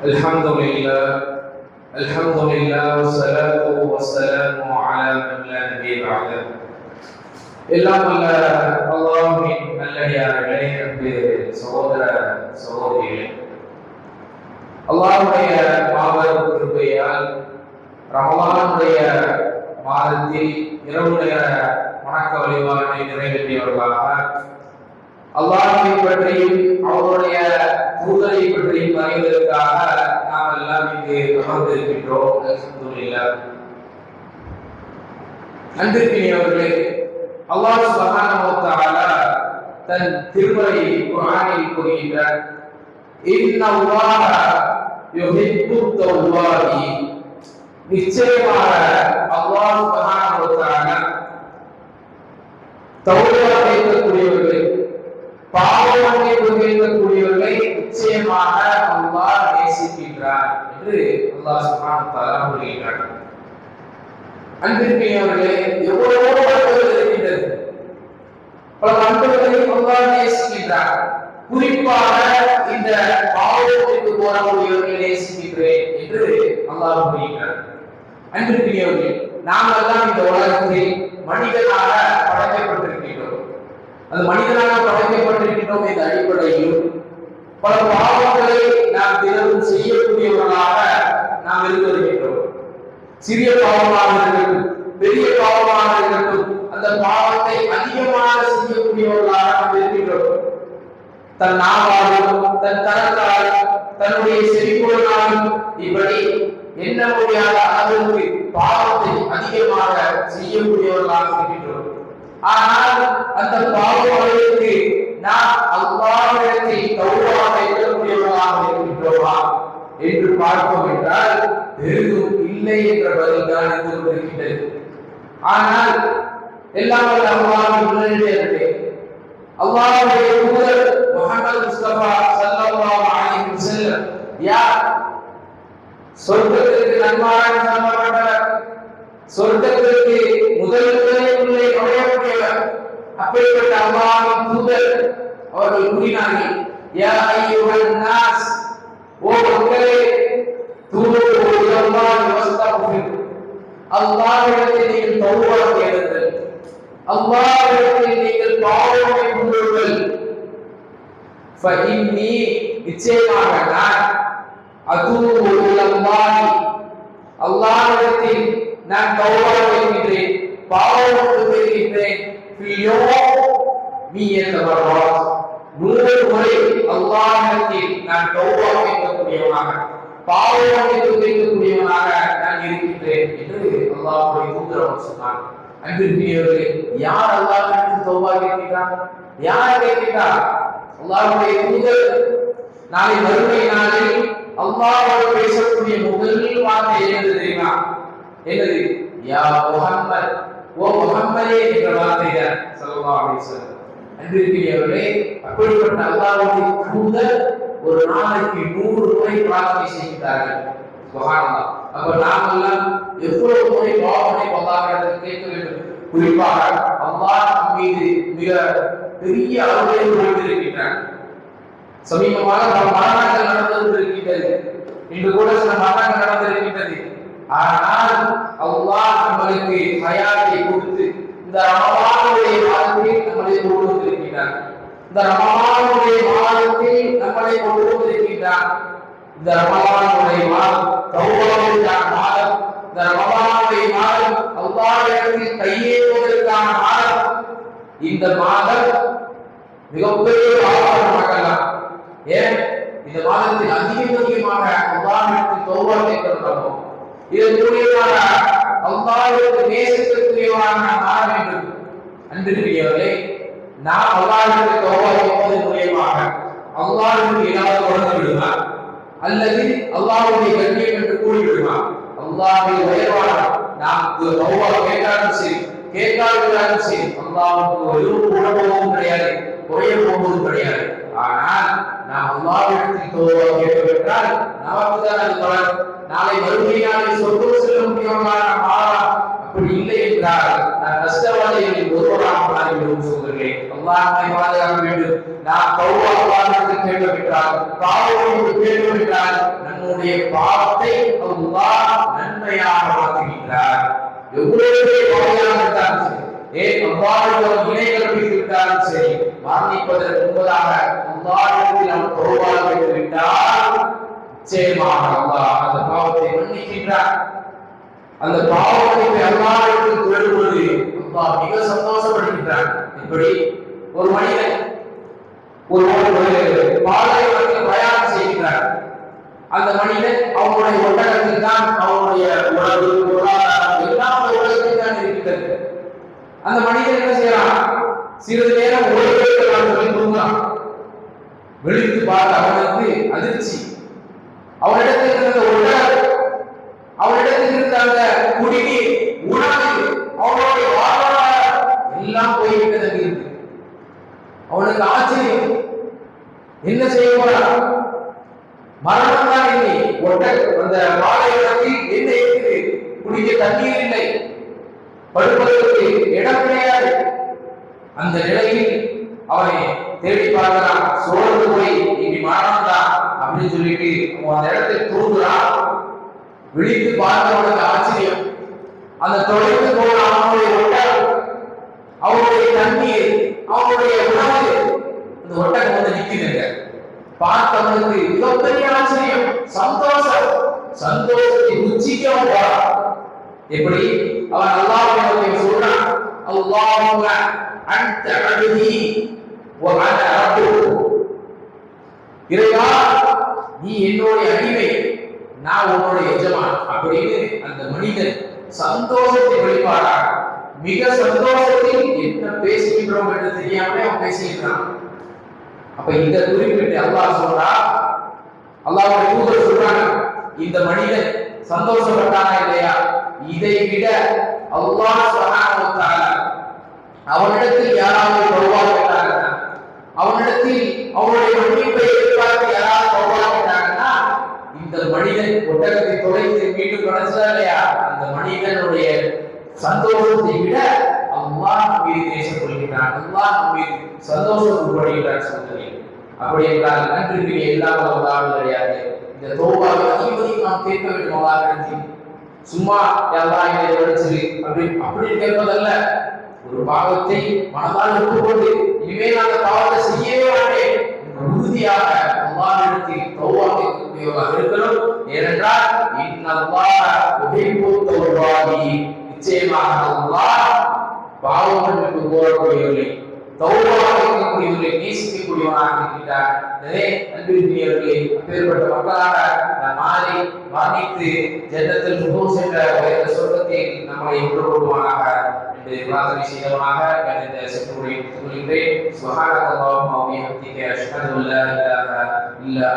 الحمد لله الحمد لله والصلاة والسلام على من لا نبي بعده எல்லாம் வல்ல அல்லாஹ்வின் நல்லடியார்களே அன்பு சகோதர சகோதரிகளே அல்லாஹ்வுடைய மாபெரும் கிருபையால் ரமலானுடைய மாதத்தில் இரவு நேர வணக்க வழிபாட்டை நிறைவேற்றியவர்களாக அல்லாஹை பற்றியும் அவருடைய தூதரை பற்றியும் அறிவதற்காக நாம் எல்லாம் இங்கு அமர்ந்திருக்கின்றோம் அல்ஹம்துலில்லாஹ் அன்பிற்கினியவர்களே அல்லாஹ் சுப்ஹானஹு வ தஆலா தன் திருமறை குர்ஆனில் கூறுகின்றார் இன்னல்லாஹ யுஹிப்பு தவ்வாபீன் நிச்சயமாக அல்லாஹ் சுப்ஹானஹு வ தஆலா தௌபா கேட்கக்கூடியவர்களை பாவம் மன்னிப்பு கேட்கக்கூடியவர்களை நிச்சயமாக அல்லாஹ் நேசிக்கின்றார் என்று அல்லாஹ் சுப்ஹானஹு தஆலா கூறுகின்றார் அன்பிற்குரியவர்களே எவ்வளவோ பண்புகள் இருக்கின்றது. பல பண்புகளை அல்லாஹ் நேசிக்கின்றார். குறிப்பாக இந்த பாவத்திற்கு போறக்கூடியவர்களை நேசிக்கின்றேன் என்று அல்லாஹ் கூறுகின்றார் அன்பிற்குரியவர்களே நாம் எல்லாம் இந்த உலகத்தில் மனிதனாக படைக்கப்பட்டிருக்கின்றோம். அந்த மனிதனாக படைக்கப்பட்டிருக்கின்றோம் என்ற அடிப்படையில் பல பாவங்களை நாம் தினமும் செய்யக்கூடியவர்களாக நாம் இருந்து வருகின்றோம் சிறிய பாவமாக இருக்கட்டும் பெரிய பாவமாக இருக்கட்டும் அந்த பாவத்தை அதிகமாக செய்யக்கூடியவர்களாக நாம் இருக்கின்றோம். தன் நாவாலும் தன் கரத்தாலும் தன்னுடைய செறிவுகளாலும் இப்படி என்ன முடியாத அளவுக்கு பாவத்தை அதிகமாக செய்யக்கூடியவர்களாக இருக்கின்றோம். ஆனால் அந்த பாவங்களுக்கு நாம் அல்லாவிடத்தில் கௌரவமாக இருக்கக்கூடியவர்களாக இருக்கின்றோமா என்று பார்ப்போம் என்றால் எதுவும் இல்லை என்ற பதில் தான் இருந்து கொண்டிருக்கின்றது ஆனால் எல்லாம் வல்ல அல்லாஹ்வின் முன்னிலையிலே தூதர் முகமது முஸ்தபா ஸல்லல்லாஹு அலைஹி வஸல்லம் யார் சொர்க்கத்திற்கு நன்மாராய் சொல்லப்பட்டவர் சொர்க்கத்திற்கு முதல் அப்படிப்பட்ட அல்லாஹ்வின் தூதர் அவர்கள் கூறினார்கள் யா ஐயுஹன் நாஸ் ஓ மக்களே தூபு இலல்லாஹி வஸ்தக்ஃபிர் அல்லாஹ்விடத்தில் நீங்கள் தௌபா தேடுங்கள் அல்லாஹ்விடத்தில் நீங்கள் பாவத்தை முன்னுங்கள் ஃபஇன்னி நிச்சயமாக நான் அதூபு இலல்லாஹி அல்லாஹ்விடத்தில் நான் தௌபா செய்கின்றேன் பாவம் செய்கின்றேன் நீ என்ற நூறு முறை அல்லாஹ்விடத்தில் நான் தௌபா கேட்கக்கூடியவனாக பாவம் மன்னிப்பு நான் இருக்கின்றேன் என்று அல்லாஹ்வுடைய தூதர் சொன்னார். அன்பிற்குரியவர்களே யார் அல்லாஹ்விடத்தில் தௌபா கேட்கிறார் யார் கேட்கிறார் அல்லாஹ்வுடைய தூதர். நாளை மறுமை நாளில் அல்லாஹ்வோடு பேசக்கூடிய முதல் வார்த்தை என்னது தெரியுமா? என்னது? யா முஹம்மத். ஓ முஹம்மதே என்ற வார்த்தை தான். அன்பிற்குரியவர்களே அப்படிப்பட்ட அல்லாவுடைய தூதர் ஒரு நாளைக்கு நூறு முறை பிரார்த்தனை செய்கிறார்கள். சுபஹானல்லாஹ் அப்ப நாமெல்லாம் எவ்வளவு முறை பாவனை பல்லாவிடத்தில் கேட்க வேண்டும். குறிப்பாக அல்லாஹ் மீது மிக பெரிய அருளை கொடுத்திருக்கின்றான் சமீபமாக பல மரணங்கள் நடந்திருக்கின்றது. இன்று கூட சில மரணங்கள் நடந்திருக்கின்றது. ஆனால் அல்லாஹ் நம்மளுக்கு ஹயாத்தை கொடுத்து இந்த ரமலானுடைய மாதத்தில் கொண்டு இந்த ரமலானுடைய மாதத்தில் நம்மளை கொண்டு இந்த ரமலானுடைய மாதம் தௌபாவுக்கான மாதம் இந்த ரமலானுடைய மாதம் கையேறுவதற்கான மாதம். இந்த மாதம் மிகப்பெரிய பாவம் ஏன்? இந்த மாதத்தில் அதிக அதிகமாக அல்லாஹ்விடத்தில் தௌபா இதன் மூலியமாக அல்லாஹ்விற்கு நேசிக்கக்கூடியவராக மாற வேண்டும். அன்பிற்குரியவர்களே நாம் அல்லாஹ்வுக்கு தௌபா கேட்பதன் மூலமாக அல்லாஹ்வுக்கு ஏதாவது தொடர்ந்து விடுமா? அல்லது அல்லாஹ்வுடைய கண்ணியம் என்று கூறி விடுமா அல்லாஹ்வை உயர்வான நாம் தௌபா கேட்டாலும் சரி கேட்காவிட்டாலும் சரி அல்லாஹ்வுக்கு ஒரு உணவும் கிடையாது குறைய போவதும் கிடையாது. ஆனால் நாம் அல்லாஹ்விடத்தில் தௌபா கேட்பதென்றால் நமக்கு தான் அது பலன். நாளை மறுமை நாளில் சொர்க்கம் செல்ல முடியவர்களாக மாறலாம். அப்படி இல்லை என்றால் நான் நஷ்டவாதிகளில் ஒருவராக மாறிவிடும் சொல்கிறேன் அல்லாஹ்வை பாதுகாக்க வேண்டும் நாம் தௌபா அல்லாஹ்விடத்தில் விட்டால் பாவத்தை கேட்க நம்முடைய பாவத்தை அல்லாஹ் நன்மையாக மாற்றுகின்றார் எவ்வளவு பெரிய இருந்தாலும் சரி ஏன் அல்லாஹ்விடம் இணை விட்டாலும் சரி மரணிப்பதற்கு முன்பதாக நாம் விட்டால் நிச்சயமாக அல்லாஹ் அந்த பாவத்தை மன்னிக்கின்றார் அந்த பாவத்தை அல்லாஹ்விடத்தில் தேடுவது அல்லாஹ் மிக சந்தோஷப்படுகின்றார் இப்படி ஒரு மனிதன் ஒரு ஒரு பாலைவனத்தில் பிரயாணம் செய்கிறார் அந்த மனிதன் அவனுடைய ஒட்டகத்தில் தான் அவனுடைய உணவு பொருளாதாரம் எல்லாம் உலகத்தில் தான் இருக்கிறது அந்த மனிதன் என்ன செய்யறான் சிறிது நேரம் ஓய்வெடுக்கலாம் வெளித்து தூங்குறான் பார்த்து அவனுக்கு அதிர்ச்சி. அவனிடத்தில் இருந்த உடல் அவனிடத்தில் இருந்த அந்த குடிநீர் உணவு அவனுடைய வாழ்வாதாரம் எல்லாம் போய்விட்டது இருக்கு அவனுக்கு ஆச்சரியம். என்ன செய்ய போறான் மரணம் தான் இல்லை. ஒட்ட அந்த பாலைவனத்தில் என்ன இருக்குது குடிக்க தண்ணீர் இல்லை. படுப்பதற்கு இடம் கிடையாது. அந்த நிலையில் அவனை தேடி பார்க்கிறான். சோர்ந்து போய் இனி மரணம் தான் அப்படின்னு சொல்லிட்டு அவன் அந்த இடத்தை தூங்குறான். விழித்து பார்த்தவனுக்கு ஆச்சரியம். அந்த தொலைந்து போன அவனுடைய ஒட்டகம் அவனுடைய தண்ணீர் அவனுடைய உணவு அந்த ஒட்டகம் வந்து நிக்குதுங்க பார்த்தவனுக்கு மிகப்பெரிய ஆச்சரியம் சந்தோஷம். சந்தோஷத்தை உச்சிக்கு அவன் போறான் எப்படி அவன் அல்லாஹ் சொல்றான் அல்லாஹ் அந்த அப்தி வ அன இறைவா நீ என்னுடைய அடிமை நான் உன்னுடைய எஜமான் அப்படின்னு அந்த மனிதன் சந்தோஷத்தை வெளிப்பாடாக மிக சந்தோஷத்தில் என்ன பேசுகின்றோம் என்று தெரியாமலே அவன் பேசுகின்றான் அப்ப இந்த குறிப்பிட்டு அல்லாஹ் சொல்றா அல்லாஹோட தூதர் சொல்றாங்க இந்த மனிதன் சந்தோஷப்பட்டானா இல்லையா? இதை விட அல்லாஹ் சொன்னாங்க அவனிடத்தில் யாராவது தௌபா அவனிடத்தில் அவனுடைய மன்னிப்பை எதிர்பார்த்து யாராவது தௌபா கேட்டாங்கன்னா இந்த மனிதன் ஒட்டகத்தை தொலைத்து மீண்டும் கிடைச்சதா இல்லையா? அந்த மனிதனுடைய சந்தோஷத்தை விட அல்லாஹ் மீது தேசம் கொள்கிறான் அல்லாஹ் மீது சந்தோஷம் படுகிறான் சொல்லுங்கள் அப்படி என்றால் நன்றிக்கு எல்லாம் அல்லாஹ் கிடையாது. இந்த தோபாவை அனைவரையும் நாம் கேட்க வேண்டும் அல்லா அல்லாஹ் சும்மா எல்லாம் இதை உடைச்சிரு அப்படி அப்படி கேட்பதல்ல. ஒரு பாவத்தை மனதால் ஒப்புக்கொண்டு இனிமேல் அந்த பாவத்தை செய்யவே மாட்டேன். என்ற உறுதியாக அல்லாஹ்விடத்தில் தௌவாவை கேட்கக்கூடியவராக இருக்கணும். ஏனென்றால் இன்னல்லாஹ் உஹிப்பு தௌபாகி நிச்சயமாக அல்லாஹ் பாவம் மன்னிப்பு கோரக்கூடியவர்களை தௌபா நேசிக்கக்கூடியவனாக இருக்கின்றார். எனவே அன்பிற்குரியவர்களே அப்பேற்பட்ட மக்களாக மாறி மரணித்து ஜன்னத்தில் முகம் சென்ற உயர்ந்த சொர்க்கத்தை நம்மளை ஒன்று கொள்வானாக என்று பிரார்த்தனை செய்தவனாக நான் இந்த சென்று அஷ்ஹது இல்லா